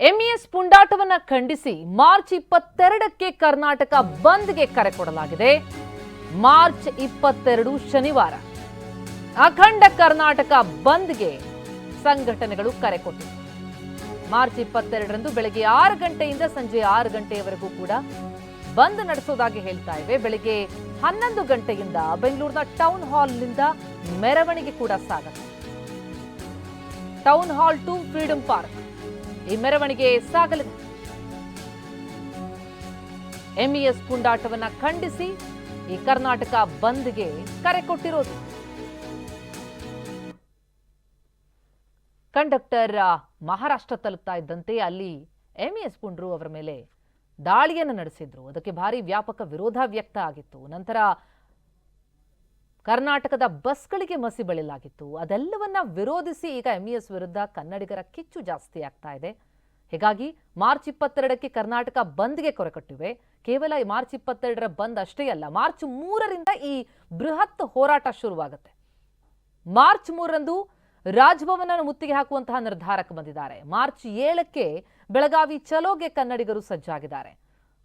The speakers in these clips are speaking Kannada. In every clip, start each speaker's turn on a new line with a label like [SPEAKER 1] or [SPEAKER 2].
[SPEAKER 1] ಎಂಇಎಸ್ ಪುಂಡಾಟವನ್ನ ಖಂಡಿಸಿ ಮಾರ್ಚ್ ಇಪ್ಪತ್ತೆರಡಕ್ಕೆ ಕರ್ನಾಟಕ ಬಂದ್ಗೆ ಕರೆ ಕೊಡಲಾಗಿದೆ. ಮಾರ್ಚ್ ಇಪ್ಪತ್ತೆರಡು ಶನಿವಾರ ಅಖಂಡ ಕರ್ನಾಟಕ ಬಂದ್ಗೆ ಸಂಘಟನೆಗಳು ಕರೆ ಕೊಟ್ಟಿವೆ. ಮಾರ್ಚ್ ಇಪ್ಪತ್ತೆರಡರಂದು ಬೆಳಗ್ಗೆ ಆರು ಗಂಟೆಯಿಂದ ಸಂಜೆ ಆರು ಗಂಟೆಯವರೆಗೂ ಕೂಡ ಬಂದ್ ನಡೆಸೋದಾಗಿ ಹೇಳ್ತಾ ಇವೆ. ಬೆಳಗ್ಗೆ ಹನ್ನೊಂದು ಗಂಟೆಯಿಂದ ಬೆಂಗಳೂರಿನ ಟೌನ್ ಹಾಲ್ನಿಂದ ಮೆರವಣಿಗೆ ಕೂಡ ಸಾಗುತ್ತೆ. Town hall to freedom park. ಈ ಮೆರವಣಿಗೆ ಸಾಗಲಿದೆ. ಎಂಇಎಸ್ ಪುಂಡಾಟವನ್ನ ಖಂಡಿಸಿ ಈ ಕರ್ನಾಟಕ ಬಂದ್ಗೆ ಕರೆ ಕೊಟ್ಟಿರೋದು. ಕಂಡಕ್ಟರ್ ಮಹಾರಾಷ್ಟ್ರ ತಲುಪ್ತಾ ಇದ್ದಂತೆ ಅಲ್ಲಿ ಎಂಇಎಸ್ ಪುಂಡ್ರು ಅವರ ಮೇಲೆ ದಾಳಿಯನ್ನು ನಡೆಸಿದ್ರು. ಅದಕ್ಕೆ ಭಾರಿ ವ್ಯಾಪಕ ವಿರೋಧ ವ್ಯಕ್ತ ಆಗಿತ್ತು. ನಂತರ ಕರ್ನಾಟಕದ ಬಸ್ಗಳಿಗೆ ಮಸಿ ಬಳಿಲಾಗಿತ್ತು. ಅದೆಲ್ಲವನ್ನ ವಿರೋಧಿಸಿ ಈಗ ಎಂಇಎಸ್ ವಿರುದ್ಧ ಕನ್ನಡಿಗರ ಕಿಚ್ಚು ಜಾಸ್ತಿ ಆಗ್ತಾ ಇದೆ. ಹೀಗಾಗಿ ಮಾರ್ಚ್ ಇಪ್ಪತ್ತೆರಡಕ್ಕೆ ಕರ್ನಾಟಕ ಬಂದ್ಗೆ ಕೊರಕಟ್ಟಿವೆ ಕೇವಲ ಈ ಮಾರ್ಚ್ ಇಪ್ಪತ್ತೆರಡರ ಬಂದ್ ಅಷ್ಟೇ ಅಲ್ಲ, ಮಾರ್ಚ್ ಮೂರರಿಂದ ಈ ಬೃಹತ್ ಹೋರಾಟ ಶುರುವಾಗುತ್ತೆ. ಮಾರ್ಚ್ ಮೂರರಂದು ರಾಜಭವನ ಮುತ್ತಿಗೆ ಹಾಕುವಂತಹ ನಿರ್ಧಾರಕ್ಕೆ ಬಂದಿದ್ದಾರೆ. ಮಾರ್ಚ್ ಏಳಕ್ಕೆ ಬೆಳಗಾವಿ ಚಲೋಗೆ ಕನ್ನಡಿಗರು ಸಜ್ಜಾಗಿದ್ದಾರೆ.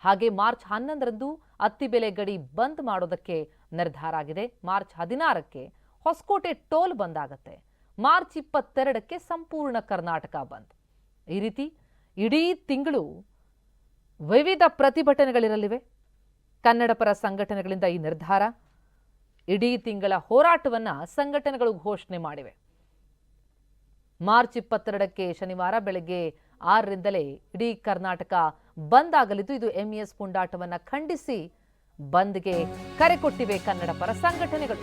[SPEAKER 1] ಹಾಗೆ ಮಾರ್ಚ್ ಹನ್ನೊಂದರಂದು ಅತ್ತಿಬೆಲೆ ಗಡಿ ಬಂದ್ ಮಾಡೋದಕ್ಕೆ ನಿರ್ಧಾರ ಆಗಿದೆ. ಮಾರ್ಚ್ ಹದಿನಾರಕ್ಕೆ ಹೊಸಕೋಟೆ ಟೋಲ್ ಬಂದ್ ಆಗತ್ತೆ. ಮಾರ್ಚ್ ಇಪ್ಪತ್ತೆರಡಕ್ಕೆ ಸಂಪೂರ್ಣ ಕರ್ನಾಟಕ ಬಂದ್. ಈ ರೀತಿ ಇಡೀ ತಿಂಗಳು ವಿವಿಧ ಪ್ರತಿಭಟನೆಗಳಿರಲಿವೆ. ಕನ್ನಡ ಪರ ಸಂಘಟನೆಗಳಿಂದ ಈ ನಿರ್ಧಾರ, ಇಡೀ ತಿಂಗಳ ಹೋರಾಟವನ್ನು ಸಂಘಟನೆಗಳು ಘೋಷಣೆ ಮಾಡಿವೆ. ಮಾರ್ಚ್ ಇಪ್ಪತ್ತೆರಡಕ್ಕೆ ಶನಿವಾರ ಬೆಳಗ್ಗೆ ಆರರಿಂದಲೇ ಇಡೀ ಕರ್ನಾಟಕ ಬಂದ್ ಆಗಲಿದ್ದು, ಇದು ಎಂಇಎಸ್ ಪುಂಡಾಟವನ್ನು ಖಂಡಿಸಿ ಬಂದ್ಗೆ ಕರೆ ಕೊಟ್ಟಿವೆ ಕನ್ನಡ ಪರ ಸಂಘಟನೆಗಳು.